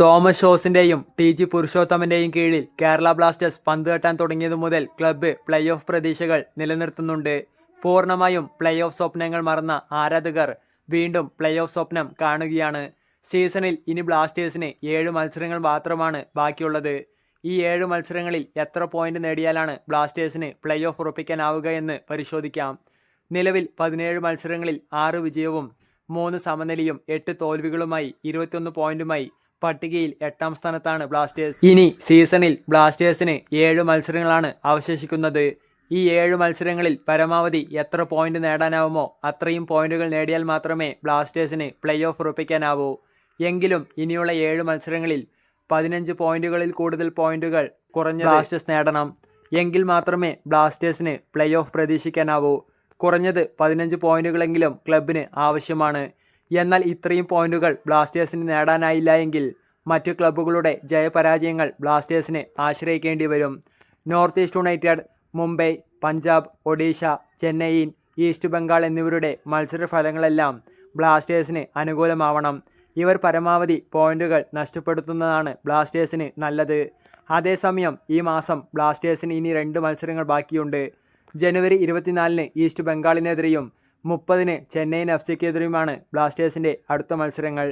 Thomas ഷോസിന്റെയും T G പുരുഷോത്തമന്റെയും കീഴിൽ കേരള ബ്ലാസ്റ്റേഴ്സ് പന്ത് തട്ടാൻ തുടങ്ങിയതു മുതൽ ക്ലബ്ബ് പ്ലേ ഓഫ് പ്രതീക്ഷകൾ നിലനിർത്തുന്നുണ്ട്. പൂർണമായും പ്ലേ ഓഫ് സ്വപ്നങ്ങൾ മറന്ന ആരാധകർ വീണ്ടും പ്ലേ ഓഫ് സ്വപ്നം കാണുകയാണ്. സീസണിൽ ഇനി ബ്ലാസ്റ്റേഴ്സിന് ഏഴ് മത്സരങ്ങൾ മാത്രമാണ് ബാക്കിയുള്ളത്. ഈ ഏഴ് മത്സരങ്ങളിൽ എത്ര പോയിന്റ് നേടിയാലാണ് ബ്ലാസ്റ്റേഴ്സിന് പ്ലേ ഓഫ് ഉറപ്പിക്കാനാവുക എന്ന് പരിശോധിക്കാം. നിലവിൽ പതിനേഴ് മത്സരങ്ങളിൽ ആറ് വിജയവും മൂന്ന് സമനിലയും എട്ട് തോൽവികളുമായി ഇരുപത്തിയൊന്ന് പോയിന്റുമായി പട്ടികയിൽ എട്ടാം സ്ഥാനത്താണ് ബ്ലാസ്റ്റേഴ്സ്. ഇനി സീസണിൽ ബ്ലാസ്റ്റേഴ്സിന് ഏഴ് മത്സരങ്ങളാണ് അവശേഷിക്കുന്നത്. ഈ ഏഴ് മത്സരങ്ങളിൽ പരമാവധി എത്ര പോയിന്റ് നേടാനാവുമോ അത്രയും പോയിന്റുകൾ നേടിയാൽ മാത്രമേ ബ്ലാസ്റ്റേഴ്സിന് പ്ലേ ഓഫ് ഉറപ്പിക്കാനാവൂ. എങ്കിലും ഇനിയുള്ള ഏഴ് മത്സരങ്ങളിൽ പതിനഞ്ച് പോയിന്റുകളിൽ കൂടുതൽ പോയിന്റുകൾ കുറഞ്ഞ ബ്ലാസ്റ്റേഴ്സ് നേടണം. എങ്കിൽ മാത്രമേ ബ്ലാസ്റ്റേഴ്സിന് പ്ലേ ഓഫ് പ്രതീക്ഷിക്കാനാവൂ. കുറഞ്ഞത് പതിനഞ്ച് പോയിന്റുകളെങ്കിലും ക്ലബിന് ആവശ്യമാണ്. എന്നാൽ ഇത്രയും പോയിന്റുകൾ ബ്ലാസ്റ്റേഴ്സിന് നേടാനായില്ല എങ്കിൽ മറ്റു ക്ലബ്ബുകളുടെ ജയപരാജയങ്ങൾ ബ്ലാസ്റ്റേഴ്സിന് ആശ്രയിക്കേണ്ടി വരും. North East United Mumbai Punjab Odisha Chennaiyin East Bengal എന്നിവരുടെ മത്സരഫലങ്ങളെല്ലാം ബ്ലാസ്റ്റേഴ്സിന് അനുകൂലമാവണം. ഇവർ പരമാവധി പോയിന്റുകൾ നഷ്ടപ്പെടുത്തുന്നതാണ് ബ്ലാസ്റ്റേഴ്സിന് നല്ലത്. അതേസമയം ഈ മാസം ബ്ലാസ്റ്റേഴ്സിന് ഇനി രണ്ട് മത്സരങ്ങൾ ബാക്കിയുണ്ട്. ജനുവരി ഇരുപത്തിനാലിന് ഈസ്റ്റ് ബംഗാളിനെതിരെയും മുപ്പതിന് ചെന്നൈയിൻ എഫ് സിക്കെതിരെയുമാണ് ബ്ലാസ്റ്റേഴ്സിന്റെ അടുത്ത മത്സരങ്ങൾ.